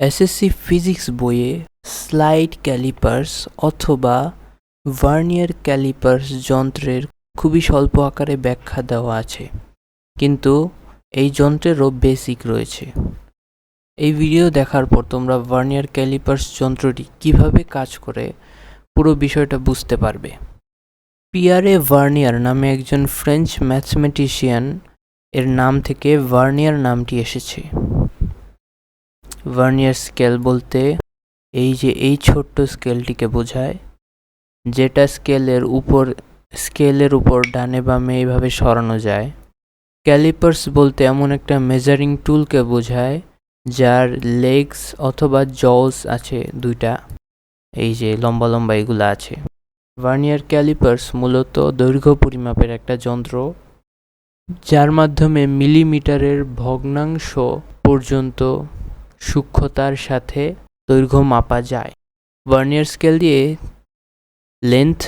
SSC physics বইয়ে slide callipers অথবা vernier callipers যন্ত্রের খুবই স্বল্প আকারে ব্যাখ্যা দেওয়া আছে। কিন্তু এই যন্ত্রেরও বেসিক রয়েছে। এই ভিডিও দেখার পর তোমরা ভার্নিয়ার ক্যালিপার্স যন্ত্রটি কীভাবে কাজ করে পুরো বিষয়টা বুঝতে পারবে। পিয়ারে ভার্নিয়ার নামে একজন ফ্রেঞ্চ ম্যাথমেটিশিয়ান এর নাম থেকে ভার্নিয়ার নামটি এসেছে। ভার্নিয়ার স্কেল বলতে এই যে এই ছোট্ট স্কেলটিকে বোঝায়, যেটা স্কেলের উপর স্কেলের উপর ডানে বামে এইভাবে সরানো যায়। ক্যালিপার্স বলতে এমন একটা মেজারিং টুলকে বোঝায়, যার লেগস অথবা জলস আছে দুইটা, এই যে লম্বা লম্বা এগুলো আছে। ভার্নিয়ার ক্যালিপার্স মূলত দৈর্ঘ্য পরিমাপের একটা যন্ত্র, যার মাধ্যমে মিলিমিটারের ভগ্নাংশ পর্যন্ত সূক্ষ্মতার সাথে দৈর্ঘ্য মাপা যায়। ভার্নিয়ার স্কেল দিয়ে লেন্থ,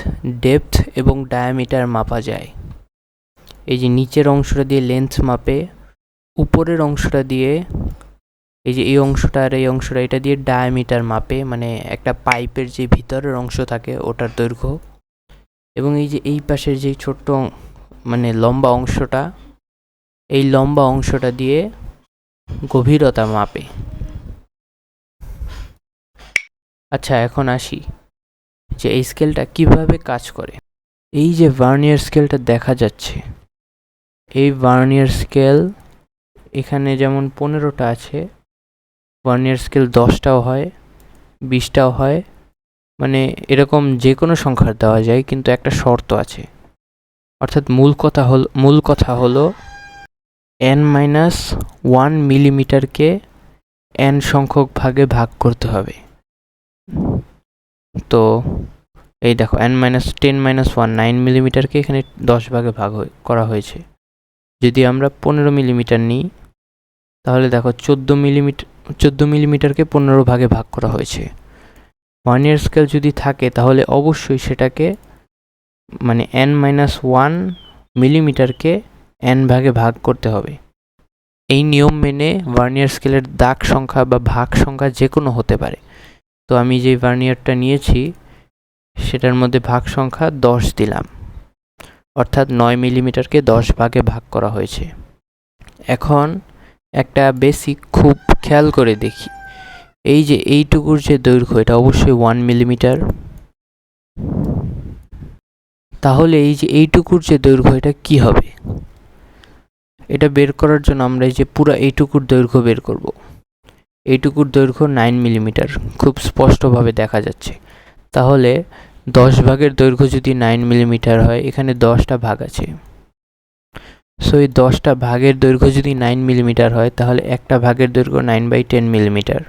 ডেপথ এবং ডায়ামিটার মাপা যায়। এই যে নিচের অংশটা দিয়ে লেন্থ মাপে, উপরের অংশটা দিয়ে, এই যে এই অংশটা আর এই অংশটা, এটা দিয়ে ডায়ামিটার মাপে মানে একটা পাইপের যে ভিতরের অংশ থাকে, ওটার দৈর্ঘ্য। এবং এই যে এই পাশের যে ছোট্ট মানে লম্বা অংশটা, এই লম্বা অংশটা দিয়ে গভীরতা মাপে। আচ্ছা এখন আসি। যে এই স্কেলটা কীভাবে কাজ করে? এই যে ভার্নিয়ার স্কেলটা দেখা যাচ্ছে, এই ভার্নিয়ার স্কেল এখানে যেমন পনেরোটা আছে, ভার্নিয়ার স্কেল দশটাও হয়, বিশটাও হয় মানে এরকম যে কোনো সংখ্যার দেওয়া যায়, কিন্তু একটা শর্ত আছে। অর্থাৎ মূল কথা হল, মূল কথা হলো এন মাইনাস ওয়ান মিলিমিটারকে এন সংখ্যক ভাগে ভাগ করতে হবে। তো এই দেখো N minus ten minus one nine মিলিমিটারকে এখানে দশ ভাগে ভাগ করা হয়েছে। যদি আমরা পনেরো মিলিমিটার নিই, তাহলে দেখো চোদ্দ মিলিমিটার চোদ্দ মিলিমিটারকে পনেরো ভাগে ভাগ করা হয়েছে। ওয়ান ইয়ার স্কেল যদি থাকে, তাহলে অবশ্যই সেটাকে মানে এন মাইনাস ওয়ান মিলিমিটারকে এন ভাগে ভাগ করতে হবে। এই নিয়ম মেনে ভার্নিয়ার স্কেলের দাগ সংখ্যা বা ভাগ সংখ্যা যে কোনো হতে পারে। তো আমি যে ভার্নিয়ারটা নিয়েছি, সেটার মধ্যে ভাগ সংখ্যা দশ দিলাম। অর্থাৎ নয় মিলিমিটারকে দশ ভাগে ভাগ করা হয়েছে। এখন একটা বেসিক খুব খেয়াল করে দেখি। এই যে এইটুকুর যে দৈর্ঘ্য, এটা অবশ্যই ওয়ান মিলিমিটার তাহলে এই যে এইটুকুর যে দৈর্ঘ্য, এটা কি হবে? এটা বের করার জন্য আমরা এই যে পুরো এইটুকুর দৈর্ঘ্য বের করব। এইটুকুর দৈর্ঘ্য নাইন মিলিমিটার খুব স্পষ্টভাবে দেখা যাচ্ছে। তাহলে দশ ভাগের দৈর্ঘ্য যদি নাইন মিলিমিটার হয়, এখানে দশটা ভাগ আছে। সো এই দশটা ভাগের দৈর্ঘ্য যদি নাইন মিলিমিটার হয়, তাহলে একটা ভাগের দৈর্ঘ্য নাইন বাই টেন মিলিমিটার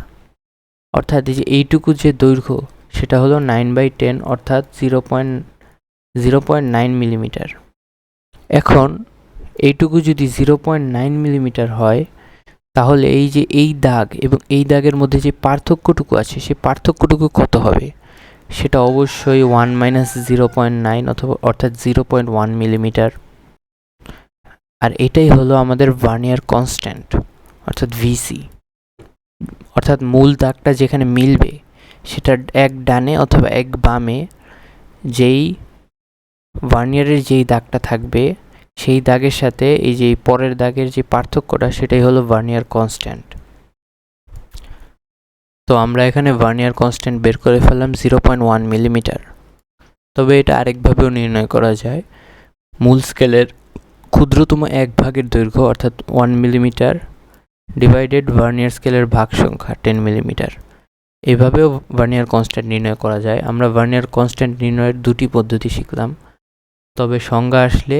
অর্থাৎ এই যে এইটুকু যে দৈর্ঘ্য, সেটা হলো নাইন বাই টেন অর্থাৎ zero point zero point nine millimetre এখন, এইটুকু যদি জিরো পয়েন্ট নাইন মিলিমিটার হয় তাহলে এই যে এই দাগ এবং এই দাগের মধ্যে যে পার্থক্যটুকু আছে সেই পার্থক্যটুকু কত হবে? সেটা অবশ্যই one minus zero point nine অথবা অর্থাৎ জিরো পয়েন্ট ওয়ান মিলিমিটার আর এটাই হলো আমাদের ভার্নিয়ার কনস্ট্যান্ট অর্থাৎ ভিসি অর্থাৎ মূল দাগটা যেখানে মিলবে, সেটা এক ডানে অথবা এক বামে যেই ভার্নিয়ারের যেই দাগটা থাকবে সেই দাগের সাথে এই যে পরের দাগের যে পার্থক্যটা, সেটাই হলো ভার্নিয়ার কনস্ট্যান্ট তো আমরা এখানে ভার্নিয়ার কনস্ট্যান্ট বের করে ফেললাম জিরো পয়েন্ট ওয়ান মিলিমিটার তবে এটা আরেকভাবেও নির্ণয় করা যায়। মূল স্কেলের ক্ষুদ্রতম এক ভাগের দৈর্ঘ্য, অর্থাৎ ওয়ান মিলিমিটার ডিভাইডেড ভার্নিয়ার স্কেলের ভাগ সংখ্যা টেন মিলিমিটার এভাবেও ভার্নিয়ার কনস্ট্যান্ট নির্ণয় করা যায়। আমরা ভার্নিয়ার কনস্ট্যান্ট নির্ণয়ের দুটি পদ্ধতি শিখলাম। তবে সংজ্ঞা আসলে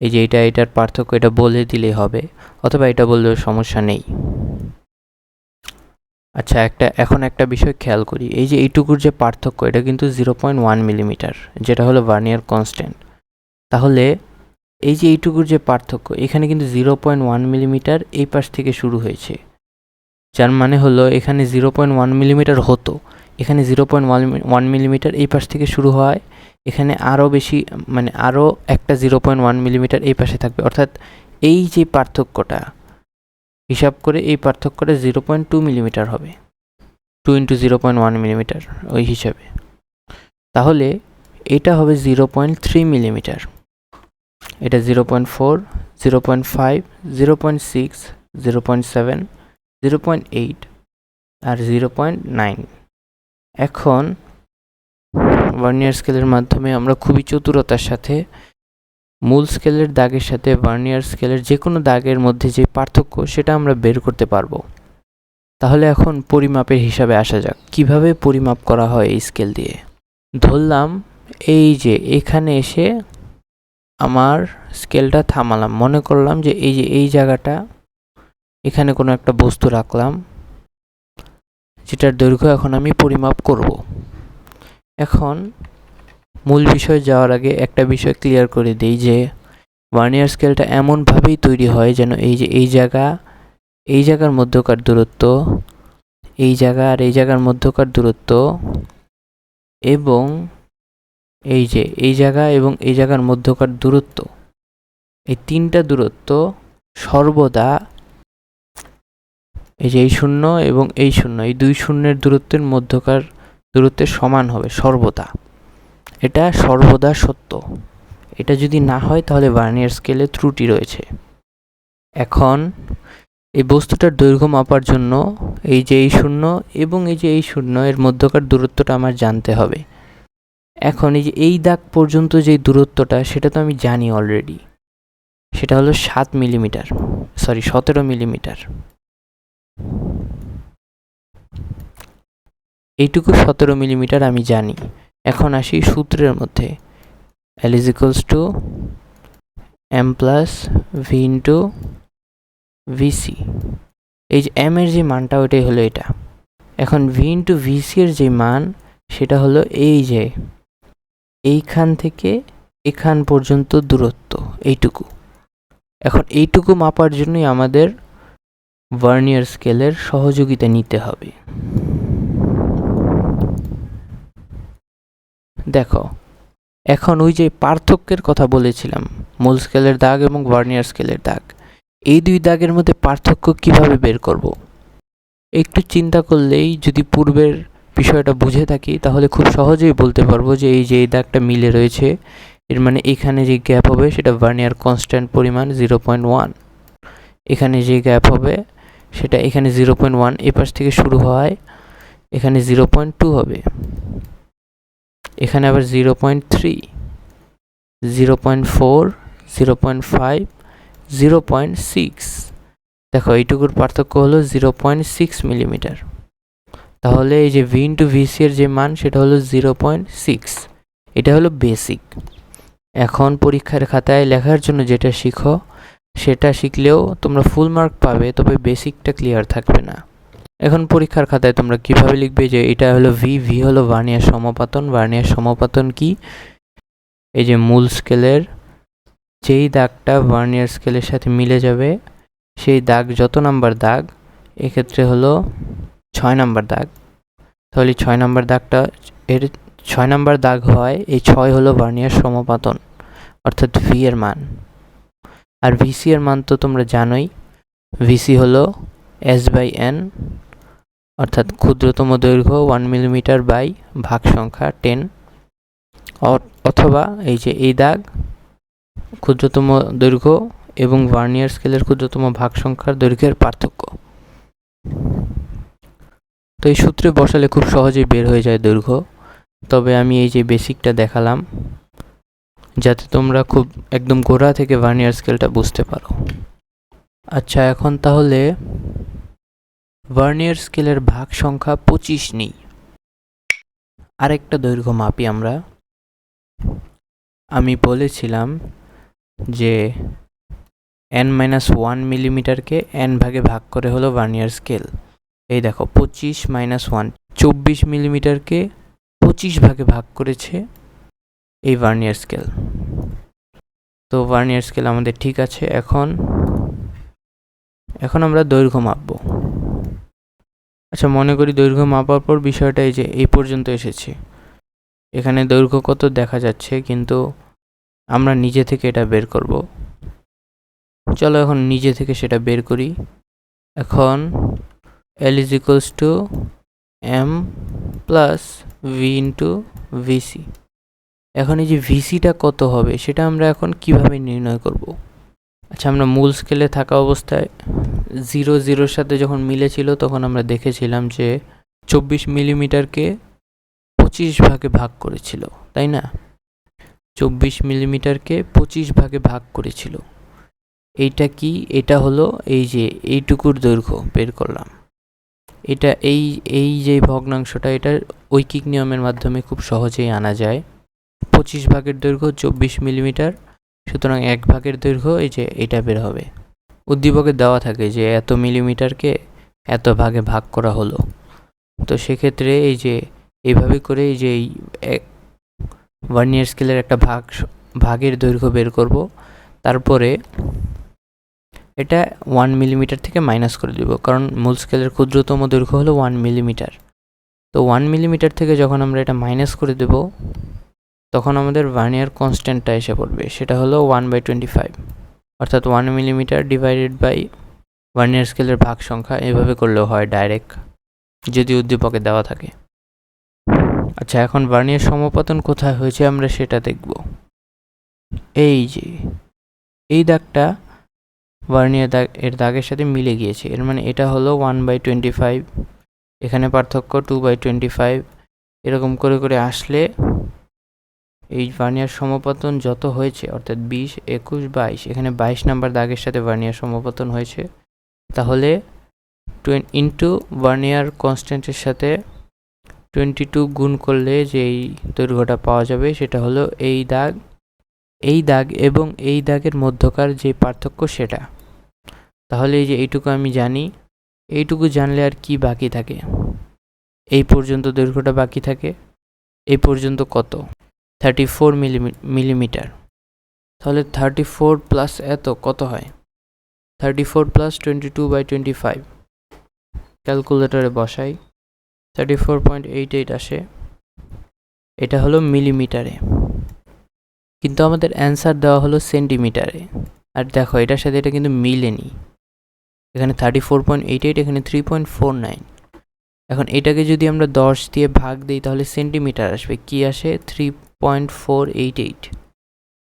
এই যে এটা, এটার পার্থক্য এটা বলে দিলেই হবে, অথবা এটা বললেও সমস্যা নেই। আচ্ছা একটা, এখন একটা বিষয় খেয়াল করি, এই যে এইটুকুর যে পার্থক্য, এটা কিন্তু জিরো পয়েন্ট ওয়ান মিলিমিটার যেটা হলো ভার্নিয়ার কনস্ট্যান্ট তাহলে এই যে এইটুকুর যে পার্থক্য, এখানে কিন্তু জিরো পয়েন্ট ওয়ান মিলিমিটার এই পাশ থেকে শুরু হয়েছে। যার মানে হলো এখানে জিরো পয়েন্ট ওয়ান মিলিমিটার হতো, এখানে zero point one one millimetre এই পাশ থেকে শুরু হয় এখানে আরও বেশি মানে আরও একটা জিরো পয়েন্ট ওয়ান মিলিমিটার এই পাশে থাকবে অর্থাৎ এই যে পার্থক্যটা হিসাব করে এই পার্থক্যটা জিরো পয়েন্ট টু মিলিমিটার হবে two into zero point one millimetre ওই হিসাবে তাহলে এটা হবে জিরো পয়েন্ট থ্রি মিলিমিটার এটা zero point four zero point five zero point six zero point seven zero point eight আর জিরো পয়েন্ট নাইন এখন vernier স্কেলের মাধ্যমে আমরা খুবই চতুরতার সাথে, মূল স্কেলের দাগের সাথে ভার্নিয়ার স্কেলের যে কোনো দাগের মধ্যে যে পার্থক্য সেটা আমরা বের করতে পারব। তাহলে এখন পরিমাপের হিসাবে আসা যাক, কীভাবে পরিমাপ করা হয় এই স্কেল দিয়ে? ধরলাম এই যে এখানে এসে আমার স্কেলটা থামালাম, মনে করলাম যে এই যে এই জায়গাটা, এখানে কোনো একটা বস্তু রাখলাম, যেটার দৈর্ঘ্য এখন আমি পরিমাপ করব। এখন মূল বিষয়ে যাওয়ার আগে একটা বিষয় ক্লিয়ার করে দিই যে ভার্নিয়ার স্কেলটা এমনভাবেই তৈরি হয় যেন এই যে এই জায়গা, এই জায়গার মধ্যকার দূরত্ব, এই জায়গা আর এই জায়গার মধ্যকার দূরত্ব এবং এই যে এই জায়গা এবং এই জায়গার মধ্যকার দূরত্ব। এই তিনটা দূরত্ব সর্বদা এই যে এই শূন্য এবং এই শূন্য, এই দুই শূন্যের দূরত্বের মধ্যকার দূরত্বের সমান হবে, সর্বদা। এটা সর্বদা সত্য। এটা যদি না হয়, তাহলে ভার্নিয়ার স্কেলে ত্রুটি রয়েছে। এখন, এই বস্তুটার দৈর্ঘ্য মাপার জন্য এই যে এই শূন্য এবং এই যে এই শূন্য, এর মধ্যকার দূরত্বটা আমার জানতে হবে। এখন এই যে এই দাগ পর্যন্ত যে দূরত্বটা, সেটা তো আমি জানি অলরেডি সেটা হলো সাত মিলিমিটার সরি সতেরো মিলিমিটার। এইটুকু সতেরো মিলিমিটার আমি জানি। এখন আসি সূত্রের মধ্যে। L to M plus V into VC এই যে এম এর যে মানটা ওইটাই হলো এটা। এখন ভি ইন্টু ভিসি এর যে মান, সেটা হলো এই যে এইখান থেকে এখান পর্যন্ত দূরত্ব, এইটুকু। এখন এইটুকু মাপার জন্যই আমাদের ভার্নিয়ার স্কেলের সহযোগিতা নিতে হবে। দেখো, এখন ওই যে পার্থক্যের কথা বলেছিলাম, মূল স্কেলের দাগ এবং ভার্নিয়ার স্কেলের দাগ, এই দুই দাগের মধ্যে পার্থক্য কীভাবে বের করব? একটু চিন্তা করলেই যদি পূর্বের বিষয়টা বুঝে থাকি, তাহলে খুব সহজেই বলতে পারব যে এই যে এই দাগটা মিলে রয়েছে, এর মানে এখানে যে গ্যাপ হবে সেটা ভার্নিয়ার কনস্ট্যান্ট পরিমাণ জিরো পয়েন্ট ওয়ান। এখানে যে গ্যাপ হবে সেটা এখানে জিরো পয়েন্ট ওয়ান এ পাশ থেকে শুরু হয়, এখানে জিরো পয়েন্ট টু হবে। এখানে আবার zero point three, zero point four, zero point five, zero point six. দেখো, এইটুকুর পার্থক্য হলো জিরো পয়েন্ট সিক্স মিলিমিটার। তাহলে এই যে ভি ইন্টু ভিসি এর যে মান, সেটা হলো জিরো পয়েন্ট সিক্স। এটা হলো বেসিক এখন পরীক্ষার খাতায় লেখার জন্য যেটা শিখো, সেটা শিখলেও তোমরা ফুল মার্ক পাবে, তবে বেসিকটা ক্লিয়ার থাকবে না। এখন পরীক্ষার খাতায় তোমরা কীভাবে লিখবে যে এটা হলো ভি ভি হলো ভার্নিয়ার সমপাতন ভার্নিয়ার সমপাতন কি? এই যে মূল স্কেলের যেই দাগটা ভার্নিয়ার স্কেলের সাথে মিলে যাবে, সেই দাগ যত নাম্বার দাগ, এক্ষেত্রে হলো ছয় নাম্বার দাগ। তাহলে ছয় নাম্বার দাগটা, এর ছয় নাম্বার দাগ হয়, এই ছয় হলো ভার্নিয়ার সমপাতন, অর্থাৎ ভি এর মান। আর ভিসি এর মান তো তোমরা জানোই ভিসি হলো এস বাই এন অর্থাৎ ক্ষুদ্রতম দৈর্ঘ্য ওয়ান মিলিমিটার বাই ভাগ সংখ্যা টেন অথবা এই যে এই দাগ ক্ষুদ্রতম দৈর্ঘ্য এবং ভার্নিয়ার স্কেলের ক্ষুদ্রতম ভাগ সংখ্যার দৈর্ঘ্যের পার্থক্য। তো এই সূত্রে বসালে খুব সহজেই বের হয়ে যায় দৈর্ঘ্য। তবে আমি এই যে বেসিকটা দেখালাম, যাতে তোমরা খুব একদম গোড়া থেকে ভার্নিয়ার স্কেলটা বুঝতে পারো। আচ্ছা এখন তাহলে ভার্নিয়ার স্কেলের ভাগ সংখ্যা পঁচিশ নেই। আরেকটা দৈর্ঘ্য মাপি আমরা। আমি বলেছিলাম যে এন মাইনাস ওয়ান মিলিমিটারকে এন ভাগে ভাগ করে হলো ভার্নিয়ার স্কেল। এই দেখো, পঁচিশ মাইনাস ওয়ান চব্বিশ মিলিমিটারকে পঁচিশ ভাগে ভাগ করেছে এই ভার্নিয়ার স্কেল। তো ভার্নিয়ার স্কেল আমাদের ঠিক আছে, এখন এখন আমরা দৈর্ঘ্য মাপবো। আচ্ছা মনে করি দৈর্ঘ্য মাপার পর বিষয়টা এই যে, এই পর্যন্ত এসেছে। এখানে দৈর্ঘ্য কত দেখা যাচ্ছে, কিন্তু আমরা নিজে থেকে এটা বের করব। চলো এখন নিজে থেকে সেটা বের করি। এখন L is equals to M plus V into VC এখন এই যে ভিসিটা কত হবে, সেটা আমরা এখন কীভাবে নির্ণয় করব? আচ্ছা আমরা মূল স্কেলে থাকা অবস্থায় জিরো জিরোর সাথে যখন মিলেছিল, তখন আমরা দেখেছিলাম যে চব্বিশ মিলিমিটারকে পঁচিশ ভাগে ভাগ করেছিল, তাই না? চব্বিশ মিলিমিটারকে পঁচিশ ভাগে ভাগ করেছিল। এইটা কি? এটা হলো এই যে এইটুকুর দৈর্ঘ্য বের করলাম। এটা এই এই যে ভগ্নাংশটা, এটা ঐকিক নিয়মের মাধ্যমে খুব সহজেই আনা যায়। পঁচিশ ভাগের দৈর্ঘ্য চব্বিশ মিলিমিটার সুতরাং এক ভাগের দৈর্ঘ্য এই যে এটা বের হবে। উদ্দীপকে দেওয়া থাকে যে এত মিলিমিটারকে এত ভাগে ভাগ করা হলো। তো সেক্ষেত্রে এই যে এইভাবে করে এই যে এই ভার্নিয়ার স্কেলের একটা ভাগ ভাগের দৈর্ঘ্য বের করব। তারপরে এটা ওয়ান মিলিমিটার থেকে মাইনাস করে দেব, কারণ মূল স্কেলের ক্ষুদ্রতম দৈর্ঘ্য হলো ওয়ান মিলিমিটার তো ওয়ান মিলিমিটার থেকে যখন আমরা এটা মাইনাস করে দেব তখন আমাদের ভার্নিয়ার কনস্ট্যান্টটা এসে পড়বে, সেটা হলো ওয়ান বাই টোয়েন্টি ফাইভ অর্থাৎ one millimetre divided by vernier স্কেলের ভাগ সংখ্যা এভাবে করলেও হয় ডাইরেক্ট যদি উদ্দীপকে দেওয়া থাকে। আচ্ছা এখন ভার্নিয়ার সমপতন কোথায় হয়েছে আমরা সেটা দেখব। এই যে, এই দাগটা ভার্নিয়ার দাগ, এর দাগের সাথে মিলে গিয়েছে। এর মানে এটা হলো ওয়ান বাই টোয়েন্টি ফাইভ এখানে পার্থক্য টু বাই টোয়েন্টি ফাইভ এরকম করে করে আসলে এই ভার্নিয়ার সমপতন যত হয়েছে, অর্থাৎ বিশ, একুশ, বাইশ, এখানে বাইশ নাম্বার দাগের সাথে ভার্নিয়ার সমপতন হয়েছে, তাহলে টোয়েন ইন্টু ভার্নিয়ার কনস্ট্যান্টের সাথে টোয়েন্টি টু গুণ করলে যে এই দৈর্ঘ্যটা পাওয়া যাবে, সেটা হলো এই দাগ এই দাগ এবং এই দাগের মধ্যকার যে পার্থক্য সেটা। তাহলে এই যে এইটুকু আমি জানি, এইটুকু জানলে আর কি বাকি থাকে? এই পর্যন্ত দৈর্ঘ্যটা বাকি থাকে? এই পর্যন্ত কত? থার্টি ফোর মিলিমিটার তাহলে থার্টি ফোর প্লাস এত কত হয়? Thirty four plus twenty two by twenty five ক্যালকুলেটরে বসাই। Thirty four point eight eight আসে। এটা হলো মিলিমিটারে কিন্তু আমাদের অ্যান্সার দেওয়া হলো সেন্টিমিটারে আর দেখো, এটার সাথে এটা কিন্তু মিলেনি। এখানে thirty four point eight eight এখানে থ্রি পয়েন্ট ফোর নাইন এখন এটাকে যদি আমরা দশ দিয়ে ভাগ দিই, তাহলে সেন্টিমিটার আসবে। কি আসে? Three point four eight eight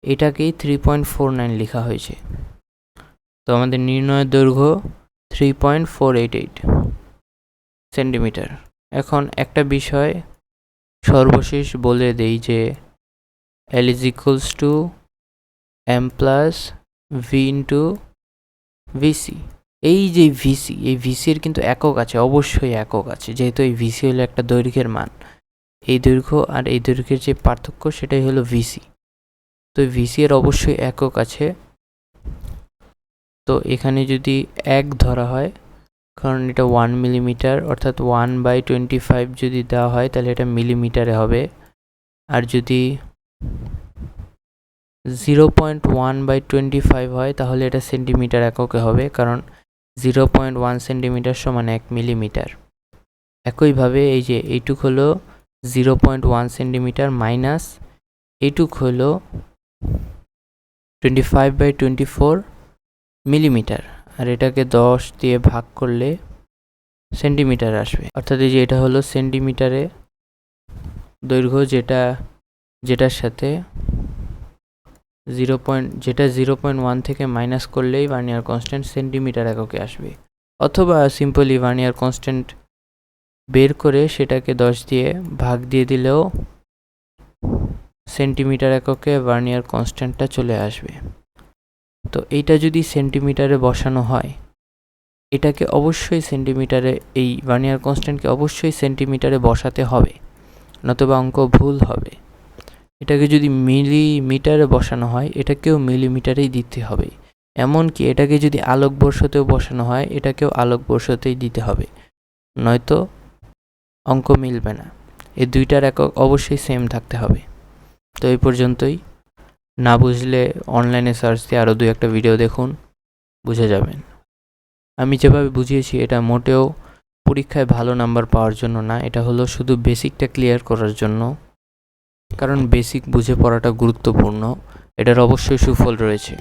এটাকেই থ্রি পয়েন্ট ফোর নাইন লেখা হয়েছে। তো আমাদের নির্ণয়ের দৈর্ঘ্য three point four eight eight centimetre. এখন একটা বিষয় সর্বশেষ বলে দেই যে L is equals to M plus V into VC এই যে ভিসি এই ভিসির কিন্তু একক আছে, অবশ্যই একক আছে, যেহেতু এই ভিসি হলো একটা দৈর্ঘ্যের মান। এই দৈর্ঘ্য আর এই দৈর্ঘ্যের যে পার্থক্য সেটাই হলো ভিসি তো ভিসি এর অবশ্যই একক আছে। তো এখানে যদি এক ধরা হয়, কারণ এটা ওয়ান মিলিমিটার অর্থাৎ ওয়ান বাই টোয়েন্টি ফাইভ যদি দেওয়া হয়, তাহলে এটা মিলিমিটারে হবে। আর যদি zero point one by twenty five হয়, তাহলে এটা সেন্টিমিটার এককে হবে, কারণ জিরো পয়েন্ট ওয়ান সেন্টিমিটার সমান এক মিলিমিটার একইভাবে এই যে এইটুক হলো zero point one centimetre minus এইটুক হলো twenty five by twenty four millimetre আর এটাকে দশ দিয়ে ভাগ করলে সেন্টিমিটার আসবে। অর্থাৎ এই যে এটা হলো সেন্টিমিটারে দৈর্ঘ্য যেটা, যেটার সাথে জিরো পয়েন্ট যেটা জিরো পয়েন্ট ওয়ান থেকে মাইনাস করলেই ভার্নিয়ার কনস্ট্যান্ট সেন্টিমিটার এককে আসবে। অথবা সিম্পলি ভার্নিয়ার কনস্ট্যান্ট বের করে সেটাকে দশ দিয়ে ভাগ দিয়ে দিলেও সেন্টিমিটার এককে ভার্নিয়ার কনস্ট্যান্টটা চলে আসবে। তো এইটা যদি সেন্টিমিটারে বসানো হয়, এটাকে অবশ্যই সেন্টিমিটারে, এই ভার্নিয়ার কনস্ট্যান্টকে অবশ্যই সেন্টিমিটারে বসাতে হবে, নতুবা অঙ্ক ভুল হবে। এটাকে যদি মিলিমিটারে বসানো হয়, এটাকেও মিলিমিটারেই দিতে হবে। এমনকি এটাকে যদি আলোকবর্ষতেও বসানো হয়, এটাকেও আলোকবর্ষতেই দিতে হবে। নয়তো অঙ্ক মিলবে না। এই দুইটার একক অবশ্যই সেম থাকতে হবে। তো এই পর্যন্তই। না বুঝলে অনলাইনে সার্চ দিয়ে আরও দু একটা ভিডিও দেখুন, বুঝে যাবেন। আমি যেভাবে বুঝিয়েছি, এটা মোটেও পরীক্ষায় ভালো নাম্বার পাওয়ার জন্য না, এটা হলো শুধু বেসিকটা ক্লিয়ার করার জন্য। কারণ বেসিক বুঝে পড়াটা গুরুত্বপূর্ণ, এটার অবশ্যই সুফল রয়েছে।